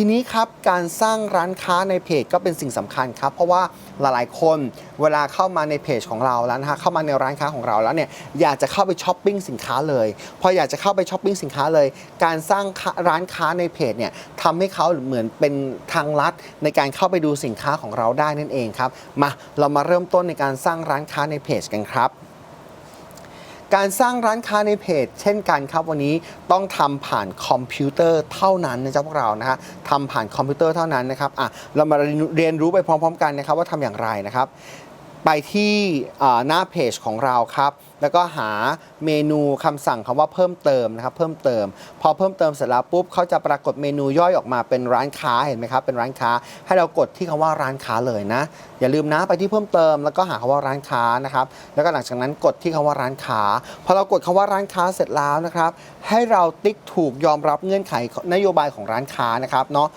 ทีนี้ครับการสร้างร้านค้าในเพจก็เป็นสิ่งสำคัญครับ เพราะว่าหลายๆ คนเวลาเข้ามาในเพจของเราแล้วนะฮะเข้ามาในร้านค้าของเราแล้วเนี่ยอยากจะเข้าไปช้อปปิ้งสินค้าเลย พออยากจะเข้าไปช้อปปิ้งสินค้าเลย การสร้างร้านค้าในเพจเนี่ยทำให้เขาเหมือนเป็นทางลัดในการเข้าไปดูสินค้าของเราได้นั่นเองครับมาเรามาเริ่มต้นในการสร้างร้านค้าในเพจกันครับ การสร้างร้านค้าในเพจ เช่นกันครับวันนี้ต้องทำผ่านคอมพิวเตอร์เท่านั้นนะจ๊ะพวกเรานะฮะทำผ่านคอมพิวเตอร์เท่านั้นนะครับอะเรามาเรียนรู้ไปพร้อม ๆ กันนะครับว่าทำอย่างไรนะครับ ไปที่หน้าเพจของเราครับ แล้วก็หาเมนูคำสั่งคำว่าเพิ่มเติมนะครับ เพิ่มเติม พอเพิ่มเติมเสร็จแล้วปุ๊บเขาจะปรากฏเมนูย่อยออกมาเป็นร้านค้าเห็นไหมครับ เป็นร้านค้า ให้เรากดที่คำว่าร้านค้าเลยนะ อย่าลืมนะไปที่เพิ่มเติม แล้วก็หาคำว่าร้านค้านะครับ แล้วก็หลังจากนั้นกดที่คำว่าร้านค้า พอเรากดคำว่าร้านค้าเสร็จแล้วนะครับ ให้เราติ๊กถูกยอมรับเงื่อนไขนโยบายของร้านค้านะครับเนาะ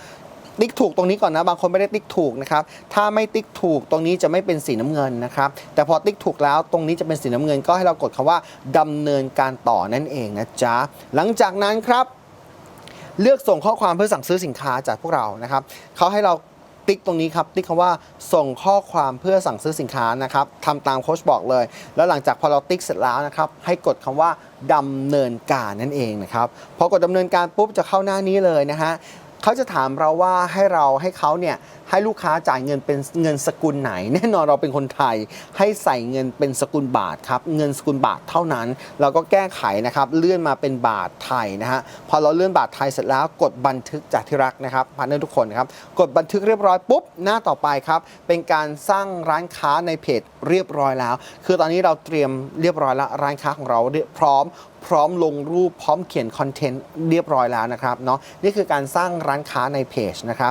ติ๊กถูกตรงนี้ก่อนนะ บางคนไม่ได้ติ๊กถูกนะครับ ถ้าไม่ติ๊กถูกตรงนี้จะไม่เป็นสีน้ำเงินนะครับ แต่พอติ๊กถูกแล้วตรงนี้จะเป็นสีน้ำเงินก็ให้เรากดคำว่าดำเนินการต่อนั่นเองนะจ๊ะ หลังจากนั้นครับ เลือกส่งข้อความเพื่อสั่งซื้อสินค้าจากพวกเรานะครับเขาให้เราติ๊กตรงนี้ครับติ๊กคำว่าส่งข้อความเพื่อสั่งซื้อสินค้านะครับทำตามโค้ชบอกเลย แล้วหลังจากพอเราติ๊กเสร็จแล้วนะครับให้กดคำว่าดำเนินการนั่นเองนะครับพอกดดำเนินการปุ๊บจะเข้าหน้านี้เลยนะฮะ เขาจะถามเราว่าให้เราให้เขาเนี่ยให้ลูกค้าจ่ายเงินเป็นเงินสกุลไหน แน่นอนเราเป็นคนไทยให้ใส่เงินเป็นสกุลบาทครับเงินสกุลบาทเท่านั้น เราก็แก้ไขนะครับเลื่อนมาเป็นบาทไทยนะฮะพอเราเลื่อนบาทไทยเสร็จแล้วกดบันทึกจากที่รักนะครับพาร์ทเนอร์ทุกคนครับกดบันทึกเรียบร้อยปุ๊บหน้าต่อไปครับเป็นการสร้างร้านค้าในเพจเรียบร้อยแล้ว คือตอนนี้เราเตรียมเรียบร้อยแล้วร้านค้าของเราพร้อม พร้อมลงรูปพร้อมเขียนคอนเทนต์เรียบร้อยแล้วนะครับเนาะนี่คือการสร้างร้านค้าในเพจนะครับ